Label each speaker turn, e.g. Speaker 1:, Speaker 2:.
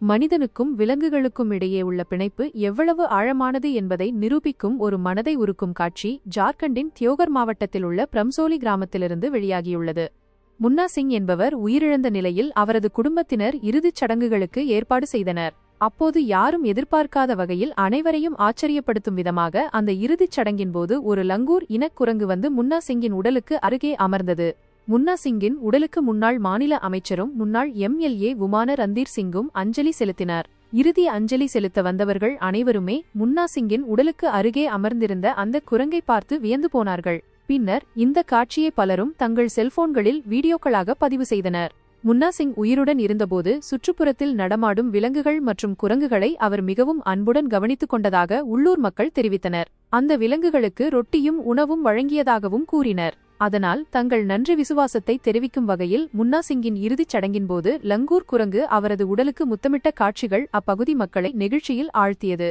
Speaker 1: மனிதனுக்கும் விலங்குகளுக்கும் இடையே உள்ள பிணைப்பு எவ்வளவு ஆழமானது என்பதை நிரூபிக்கும் ஒரு மனதை உருக்கும் காட்சி ஜார்க்கண்டின் தியோகர் மாவட்டத்தில் உள்ள பிரம்சோலி கிராமத்திலிருந்து வெளியாகியுள்ளது. முன்னா சிங் என்பவர் உயிரிழந்த நிலையில் அவரது குடும்பத்தினர் இறுதிச் சடங்குகளுக்கு ஏற்பாடு செய்தனர். அப்போது யாரும் எதிர்பார்க்காத வகையில் அனைவரையும் ஆச்சரியப்படுத்தும் விதமாக அந்த இறுதிச் சடங்கின் போது ஒரு லங்கூர் இனக்குரங்கு வந்து முன்னா சிங்கின் உடலுக்கு அருகே அமர்ந்தது. முன்னா சிங்கின் உடலுக்கு முன்னாள் மாநில அமைச்சரும் முன்னாள் எம்எல்ஏ உமான ரந்தீர் சிங்கும் அஞ்சலி செலுத்தினார். இறுதி அஞ்சலி செலுத்த வந்தவர்கள் அனைவருமே முன்னா சிங்கின் உடலுக்கு அருகே அமர்ந்திருந்த அந்த குரங்கை பார்த்து வியந்து போனார்கள். பின்னர் இந்த காட்சியை பலரும் தங்கள் செல்போன்களில் வீடியோக்களாக பதிவு செய்தனர். முன்னா சிங் உயிருடன் இருந்தபோது சுற்றுப்புறத்தில் நடமாடும் விலங்குகள் மற்றும் குரங்குகளை அவர் மிகவும் அன்புடன் கவனித்துக் கொண்டதாக உள்ளூர் மக்கள் தெரிவித்தனர். அந்த விலங்குகளுக்கு ரொட்டியும் உணவும் வழங்கியதாகவும் கூறினர். அதனால் தங்கள் நன்றி விசுவாசத்தை தெரிவிக்கும் வகையில் முன்னா சிங்கின் இறுதிச் சடங்கின்போது லங்கூர் குரங்கு அவரது உடலுக்கு முத்தமிட்ட காட்சிகள் அப்பகுதி மக்களை நெகிழ்ச்சியில் ஆழ்த்தியது.